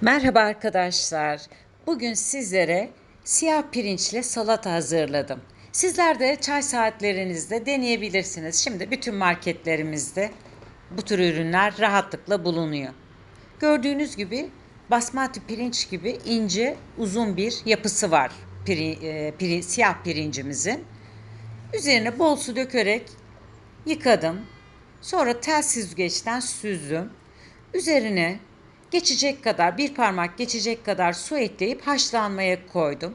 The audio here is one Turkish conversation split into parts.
Merhaba arkadaşlar. Bugün sizlere siyah pirinçle salata hazırladım. Sizler de çay saatlerinizde deneyebilirsiniz. Şimdi bütün marketlerimizde bu tür ürünler rahatlıkla bulunuyor. Gördüğünüz gibi basmati pirinç gibi ince, uzun bir yapısı var piri, e, siyah pirincimizin. Üzerine bol su dökerek yıkadım. Sonra tel süzgeçten süzdüm. Üzerine geçecek kadar, bir parmak geçecek kadar su ekleyip haşlanmaya koydum.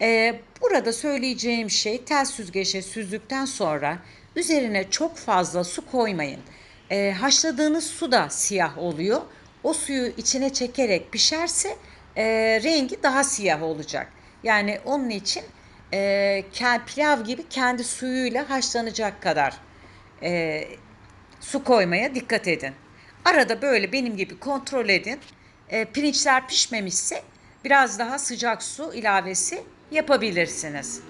Ee, burada söyleyeceğim şey tel süzgeçe süzdükten sonra üzerine çok fazla su koymayın. Ee, haşladığınız su da siyah oluyor. O suyu içine çekerek pişerse e, rengi daha siyah olacak. Yani onun için e, pilav gibi kendi suyuyla haşlanacak kadar e, su koymaya dikkat edin. Arada böyle benim gibi kontrol edin. E, pirinçler pişmemişse biraz daha sıcak su ilavesi yapabilirsiniz.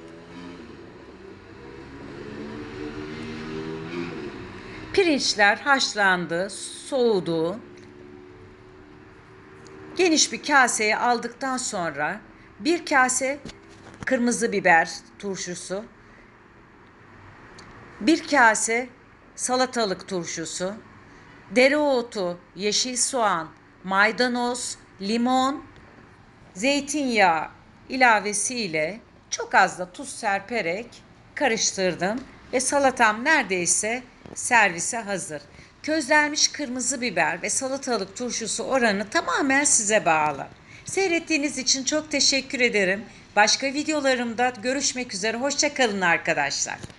Pirinçler haşlandı, soğudu. Geniş bir kaseye aldıktan sonra bir kase kırmızı biber turşusu, bir kase salatalık turşusu, dereotu, yeşil soğan, maydanoz, limon, zeytinyağı ilavesiyle çok az da tuz serperek karıştırdım ve salatam neredeyse servise hazır. Közlenmiş kırmızı biber ve salatalık turşusu oranı tamamen size bağlı. Seyrettiğiniz için çok teşekkür ederim. Başka videolarımda görüşmek üzere. Hoşçakalın arkadaşlar.